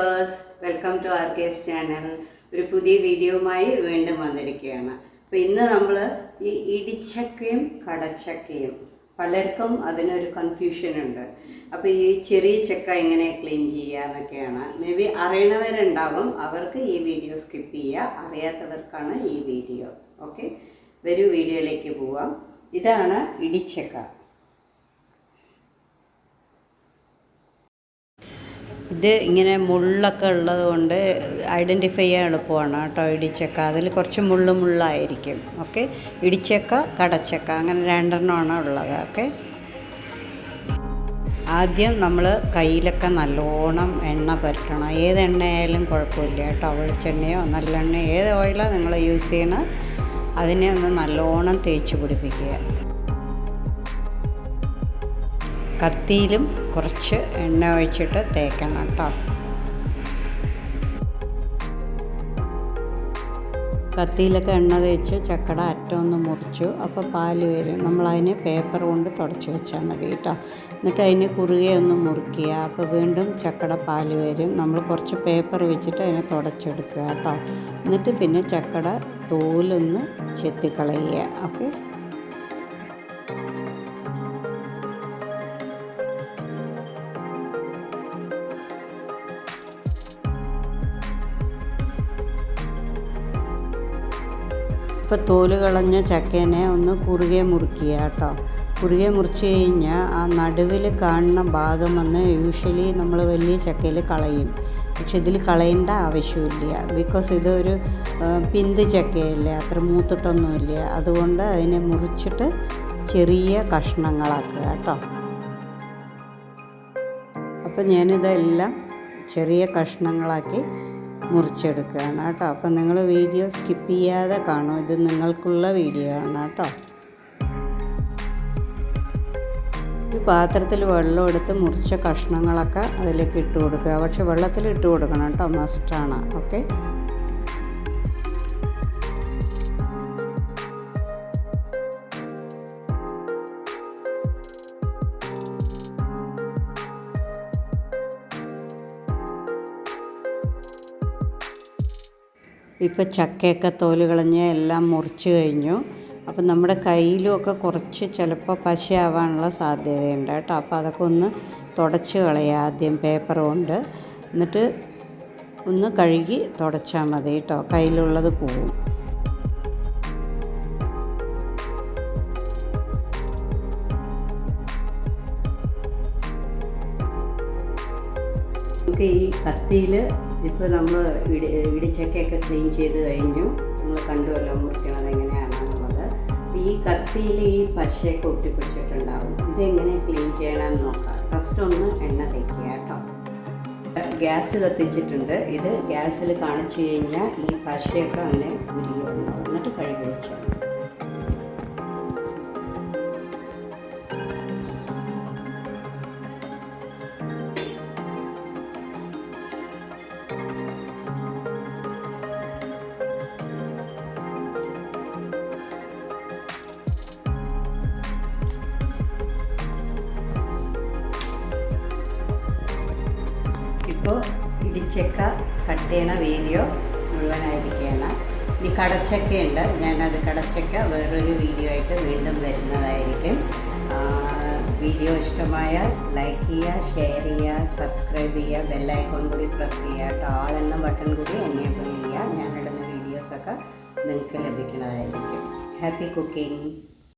Viewers welcome to R K S channel ഒരു പുതിയ വീഡിയോയുമായി വീണ്ടും വന്നിരിക്കുകയാണ്. അപ്പോൾ ഇന്ന് നമ്മൾ ഈ ഇടിച്ചക്കയും കടച്ചക്കയും പലർക്കും അതിനൊരു കൺഫ്യൂഷൻ ഉണ്ട്. അപ്പോൾ ഈ ചെറിയ ചക്ക എങ്ങനെ ക്ലീൻ ചെയ്യുക എന്നൊക്കെയാണ്. മേ ബി അറിയണവരുണ്ടാവും. അവർക്ക് ഈ വീഡിയോ സ്കിപ്പ് ചെയ്യുക. അറിയാത്തവർക്കാണ് ഈ വീഡിയോ ഓക്കെ വരൂ വീഡിയോയിലേക്ക് പോവാം. ഇതാണ് ഇടിച്ചക്ക. ഇത് ഇങ്ങനെ മുള്ളൊക്കെ ഉള്ളത് കൊണ്ട് ഐഡന്റിഫൈ ചെയ്യാൻ എളുപ്പമാണ് കേട്ടോ ഇടിച്ചക്ക. അതിൽ കുറച്ച് മുള്ളു മുള്ളായിരിക്കും. ഓക്കെ? ഇടിച്ചക്ക കടച്ചക്ക അങ്ങനെ രണ്ടെണ്ണമാണ് ഉള്ളത്. ഓക്കെ? ആദ്യം നമ്മൾ കയ്യിലൊക്കെ നല്ലോണം എണ്ണ പുരട്ടണം. ഏത് എണ്ണയായാലും കുഴപ്പമില്ല കേട്ടോ. വെളിച്ചെണ്ണയോ നല്ലെണ്ണയോ ഏത് ഓയിലാണ് നിങ്ങൾ യൂസ് ചെയ്യണത് അതിനെ ഒന്ന് നല്ലോണം തേച്ച് പിടിപ്പിക്കുക. കത്തിയിലും കുറച്ച് എണ്ണ ഒഴിച്ചിട്ട് തേക്കണം കേട്ടോ. കത്തിയിലൊക്കെ എണ്ണ തേച്ച് ചക്കട അറ്റം ഒന്ന് മുറിച്ചു. അപ്പോൾ പാൽ വരും. നമ്മളതിനെ പേപ്പർ കൊണ്ട് തുടച്ച് വെച്ചാൽ മതി കേട്ടോ. എന്നിട്ട് അതിനെ കുറുകെ ഒന്ന് മുറിക്കുക അപ്പോൾ വീണ്ടും ചക്കട പാൽ വരും. നമ്മൾ കുറച്ച് പേപ്പർ വെച്ചിട്ട് അതിനെ തുടച്ചെടുക്കുക കേട്ടോ. എന്നിട്ട് പിന്നെ ചക്കട തോലൊന്ന് ചെത്തിക്കളയുക. ഓക്കെ? ഇപ്പോൾ തോൽ കളഞ്ഞ ചക്കേനെ ഒന്ന് കുറുകെ മുറിക്കുക കേട്ടോ. കുറുകെ മുറിച്ച് കഴിഞ്ഞാൽ ആ നടുവിൽ കാണുന്ന ഭാഗം വന്ന് യൂഷ്വലി നമ്മൾ വലിയ ചക്കയിൽ കളയും. പക്ഷെ ഇതിൽ കളയേണ്ട ആവശ്യമില്ല. ബിക്കോസ് ഇതൊരു പിന്ത് ചക്കയല്ലേ അത്ര മൂത്തിട്ടൊന്നുമില്ല. അതുകൊണ്ട് അതിനെ മുറിച്ചിട്ട് ചെറിയ കഷ്ണങ്ങളാക്കുക കേട്ടോ. അപ്പോൾ ഞാനിതെല്ലാം ചെറിയ കഷ്ണങ്ങളാക്കി മുറിച്ചെടുക്കുകയാണ് കേട്ടോ. അപ്പം നിങ്ങൾ വീഡിയോ സ്കിപ്പ് ചെയ്യാതെ കാണും ഇത് നിങ്ങൾക്കുള്ള വീഡിയോ ആണ് കേട്ടോ. ഒരു പാത്രത്തിൽ വെള്ളം എടുത്ത് മുറിച്ച കഷ്ണങ്ങളൊക്കെ അതിലേക്ക് ഇട്ട് കൊടുക്കുക. പക്ഷെ വെള്ളത്തിൽ ഇട്ട് കൊടുക്കണം കേട്ടോ. മസ്റ്റാണ് ഓക്കെ ഇപ്പോൾ ചക്കയൊക്കെ തോൽ കളഞ്ഞ് എല്ലാം മുറിച്ച് കഴിഞ്ഞു. അപ്പം നമ്മുടെ കയ്യിലുമൊക്കെ കുറച്ച് ചിലപ്പോൾ പശയാവാനുള്ള സാധ്യതയുണ്ട് കേട്ടോ. അപ്പോൾ അതൊക്കെ ഒന്ന് തുടച്ച് കളയുക ആദ്യം പേപ്പർ കൊണ്ട്. എന്നിട്ട് ഒന്ന് കഴുകി തുടച്ചാൽ മതി കേട്ടോ. കയ്യിലുള്ളത് പോവും. നമുക്ക് ഈ കത്തിയിൽ ഇപ്പോൾ നമ്മൾ ഇടി ഇടിച്ചക്കയൊക്കെ ക്ലീൻ ചെയ്ത് കഴിഞ്ഞു. നമ്മൾ കണ്ടുവല്ലോ മുറിക്കണത് എങ്ങനെയാണെന്നുള്ളത് ഈ കത്തിയിൽ ഈ പശയൊക്കെ ഒട്ടിപ്പിടിച്ചിട്ടുണ്ടാവും. ഇതെങ്ങനെ ക്ലീൻ ചെയ്യണമെന്ന് നോക്കാം. ഫസ്റ്റ് ഒന്ന് എണ്ണ തേക്കുക കേട്ടോ. ഗ്യാസ് കത്തിച്ചിട്ടുണ്ട്. ഇത് ഗ്യാസിൽ കാണിച്ചു കഴിഞ്ഞാൽ ഈ പശയൊക്കെ അങ്ങനെ ഉരിയുന്നു. എന്നിട്ട് ഇപ്പോൾ ഇടിച്ചക്ക കട്ട് ചെയ്യണ വീഡിയോ മുഴുവനായിരിക്കുകയാണ്. ഇനി കടച്ചക്കയുണ്ട്. ഞാനത് കടച്ചക്ക വേറൊരു വീഡിയോ ആയിട്ട് വീണ്ടും വരുന്നതായിരിക്കും. വീഡിയോ ഇഷ്ടമായ ലൈക്ക് ചെയ്യുക ഷെയർ ചെയ്യുക സബ്സ്ക്രൈബ് ചെയ്യുക ബെല്ലൈക്കോൺ കൂടി പ്രസ് ചെയ്യുക. കേട്ടോ എന്ന ബട്ടൺ കൂടി എനേബിൾ ചെയ്യുക. ഞാനിടുന്ന വീഡിയോസൊക്കെ നിങ്ങൾക്ക് ലഭിക്കുന്നതായിരിക്കും. Happy cooking